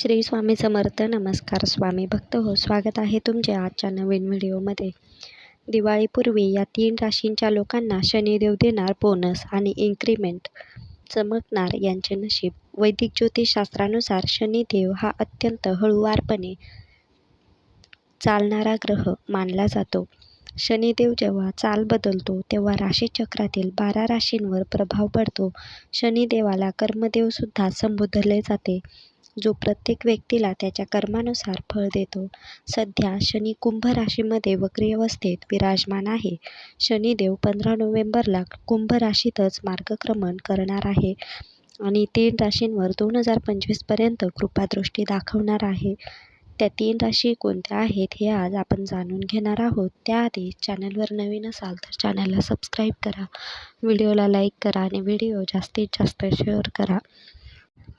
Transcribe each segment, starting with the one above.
श्री स्वामी समर्थ. नमस्कार स्वामी भक्त. हो स्वागत आहे तुमचे आजच्या नवीन व्हिडिओमध्ये. दिवाळीपूर्वी या तीन राशींच्या लोकांना शनिदेव देणार बोनस आणि इन्क्रीमेंट चमकणार यांचे नशीब. वैदिक ज्योतिषशास्त्रानुसार शनिदेव हा अत्यंत हळूवारपणे चालणारा ग्रह मानला जातो. शनिदेव जेव्हा चाल बदलतो तेव्हा राशीचक्रातील बारा राशींवर प्रभाव पडतो. शनिदेवाला कर्मदेवसुद्धा संबोधले जाते. जो प्रत्येक व्यक्तीला त्याच्या कर्मानुसार फळ देतो. सध्या शनी कुंभ राशीमध्ये वक्री अवस्थेत विराजमान आहे. शनिदेव पंधरा नोव्हेंबरला कुंभ राशीतच मार्गक्रमण करणार आहे आणि तीन राशींवर दोन हजार पंचवीसपर्यंत कृपादृष्टी दाखवणार आहे. त्या तीन राशी कोणत्या आहेत हे आज आपण जाणून घेणार आहोत. त्याआधी चॅनलवर नवीन असाल तर चॅनलला सबस्क्राईब करा. व्हिडिओला लाईक करा आणि व्हिडिओ जास्तीत जास्त शेअर करा.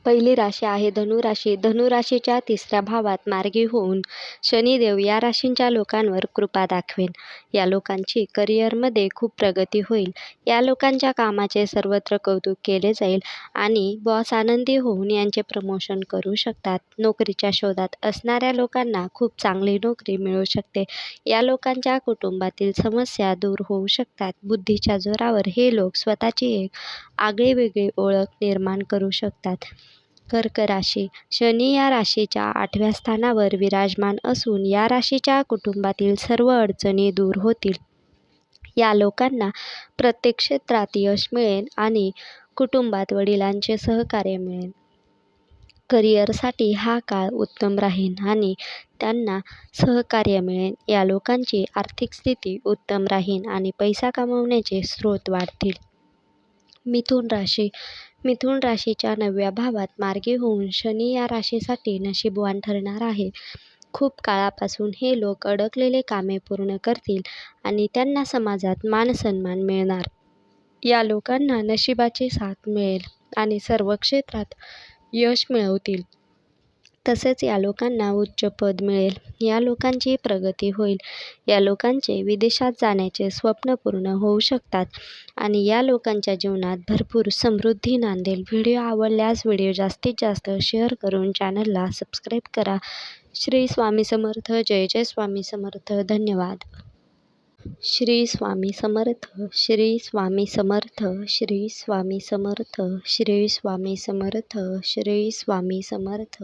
पहिली राशी आहे धनुराशी धनुराशीच्या तिसऱ्या भावात मार्गी होऊन शनिदेव या राशींच्या लोकांवर कृपा दाखवेन या लोकांची करिअरमध्ये खूप प्रगती होईल. या लोकांच्या कामाचे सर्वत्र कौतुक केले जाईल आणि बॉस आनंदी होऊन यांचे प्रमोशन करू शकतात. नोकरीच्या शोधात असणाऱ्या लोकांना खूप चांगली नोकरी मिळू शकते. या लोकांच्या कुटुंबातील समस्या दूर होऊ शकतात. बुद्धीच्या जोरावर हे लोक स्वतःची एक आगळीवेगळी ओळख निर्माण करू शकतात. कर्क राशी शनी या राशीच्या आठव्या स्थानावर विराजमान असून या राशीच्या कुटुंबातील सर्व अडचणी दूर होतील. या लोकांना प्रत्येक क्षेत्रात यश मिळेल आणि कुटुंबात वडिलांचे सहकार्य मिळेल. करिअरसाठी हा काळ उत्तम राहील आणि त्यांना सहकार्य मिळेल. या लोकांची आर्थिक स्थिती उत्तम राहील आणि पैसा कमवण्याचे स्रोत वाढतील. मिथुन राशी. मिथुन राशीच्या नवव्या भावात मार्गी होऊन शनी या राशीसाठी नशीबवान ठरणार आहे. खूप काळापासून हे लोक अडकलेले कामे पूर्ण करतील आणि त्यांना समाजात मानसन्मान मिळणार. या लोकांना नशिबाची साथ मिळेल आणि सर्व क्षेत्रात यश मिळवतील. तसेच या लोकांना उच्च पद मिळेल. या लोकांची प्रगती होईल. या लोकांचे विदेशात जाण्याचे स्वप्न पूर्ण होऊ शकतात. आणि या लोकांच्या जीवनात भरपूर समृद्धी नांदेल. व्हिडिओ आवडल्यास व्हिडिओ जास्तीत जास्त शेअर करून चॅनलला सबस्क्राईब करा. श्री स्वामी समर्थ. जय जय स्वामी समर्थ. धन्यवाद. श्री स्वामी समर्थ. श्री स्वामी समर्थ. श्री स्वामी समर्थ. श्री स्वामी समर्थ. श्री स्वामी समर्थ.